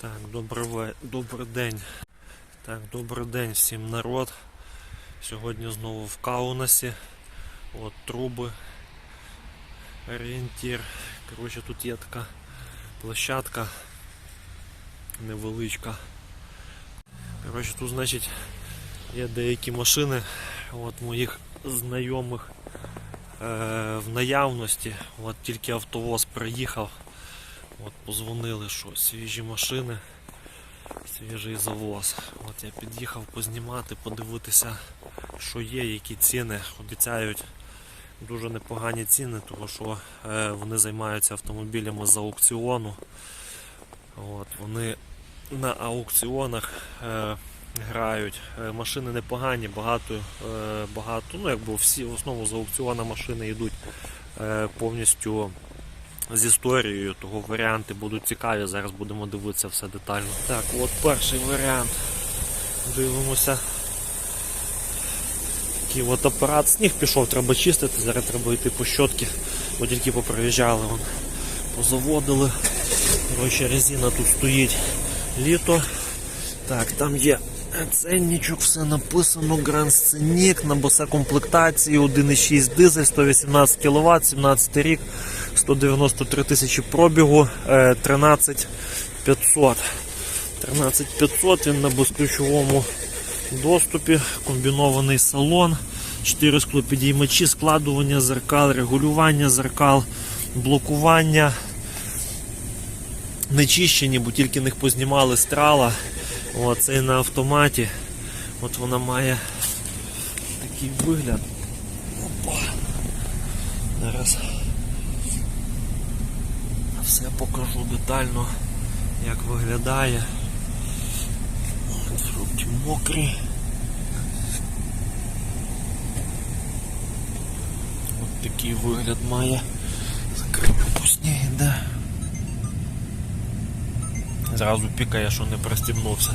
Так, добрий, добрий день. Так, добрий день всім народ. Сьогодні знову в Каунасі. От труби. Орієнтір. Коротше, тут є така площадка невеличка. Коротше, тут, значить, є деякі машини от моїх знайомих е, в наявності. От тільки автовоз приїхав. От позвонили, що свіжі машини, свіжий завоз. От я під'їхав познімати, подивитися, що є, які ціни. Обіцяють дуже непогані ціни, тому що е, вони займаються автомобілями з аукціону. От, вони на аукціонах е, грають. Е, машини непогані, багато, е, багато, ну якби всі в основному з аукціона машини йдуть е, повністю з історією, того варіанти будуть цікаві. Зараз будемо дивитися все детально. Так, от перший варіант. Дивимося. Такий от апарат. Сніг пішов, треба чистити, зараз треба йти по щотки, бо тільки поприїжджали, вон, позаводили. Коротше, резина тут стоїть літо. Так, там є ценничок, все написано, Grand Scenic, на босе комплектації, 1,6 дизель, 118 кВт, 17 рік, 193 тисячі пробігу, е, 13 500. 13 500, він на безключовому доступі, комбінований салон, 4 склопідіймачі, складування зеркал, регулювання зеркал, блокування. Не чищені, бо тільки них познімали страла. О, це на автоматі. От вона має такий вигляд. Опа. Зараз все покажу детально, як виглядає. От, Фрукти мокрі. От такий вигляд має. Закрию пусні, да. Зразу пікає, що не пристібнувся.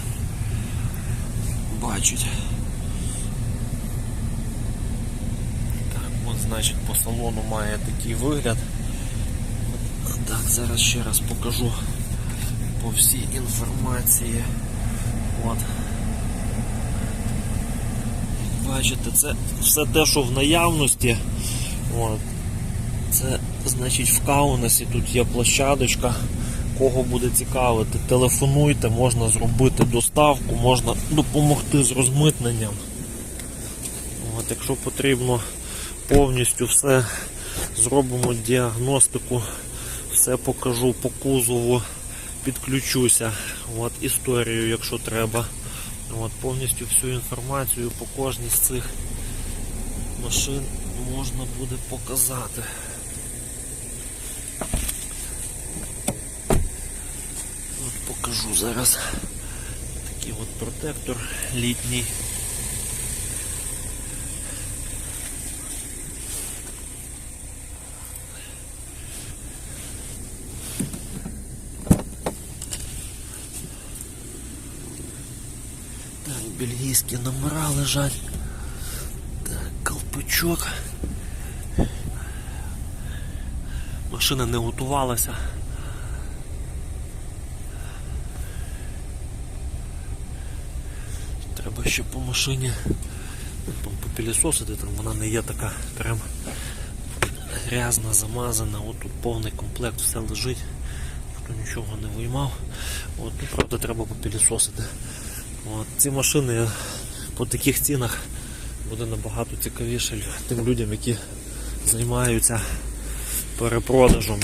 Бачить. Так, от значить по салону має такий вигляд. Так, зараз ще раз покажу по всій інформації. От. Бачите, це все те, що в наявності. От. Це значить в Каунасі тут є площадочка. Кого буде цікавити, телефонуйте, можна зробити доставку, можна допомогти з розмитненням. От, якщо потрібно повністю все зробимо діагностику, все покажу по кузову, підключуся, от, історію, якщо треба. От, повністю всю інформацію по кожній з цих машин можна буде показати. От покажу зараз такий от протектор літній. Так, бельгійські номера лежать. Так, колпачок. Машина не готувалася. Треба ще по машині попілісосити, там вона не є така прям грязна, замазана. От тут повний комплект, все лежить, ніхто нічого не виймав. От, ну, правда, треба попілісосити. От, ці машини по таких цінах буде набагато цікавіше тим людям, які займаються перепродажем.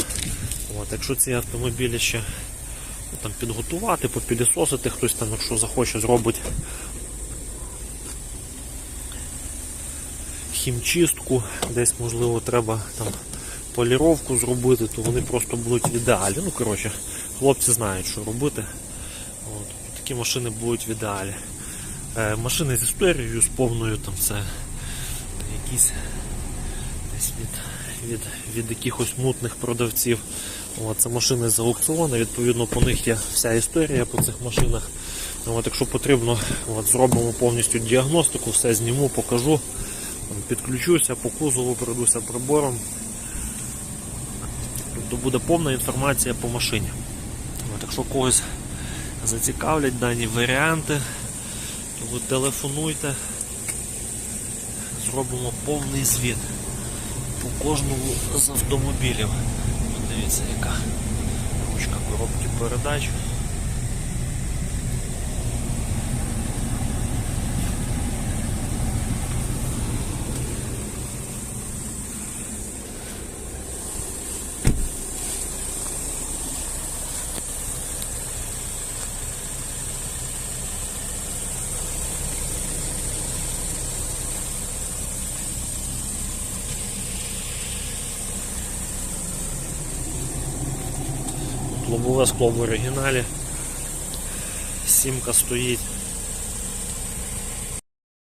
От, якщо ці автомобілі ще ну, там, підготувати, попілісосити, хтось там, якщо захоче, зробить хімчистку, десь можливо треба там поліровку зробити, то вони просто будуть в ідеалі. Ну, коротше, хлопці знають, що робити. От, такі машини будуть в ідеалі. Е, машини з історією, з повною там це якісь десь від, від, від якихось мутних продавців. От, це машини з аукціону, відповідно по них є вся історія по цих машинах. От, якщо потрібно, от, зробимо повністю діагностику, все зніму, покажу. Підключуся по кузову, пройдуся прибором. Тобто буде повна інформація по машині. От, якщо когось зацікавлять дані варіанти, тому телефонуйте, зробимо повний звіт по кожному з автомобілів. Дивіться, яка ручка коробки передач. Лобове скло в оригіналі. Сімка стоїть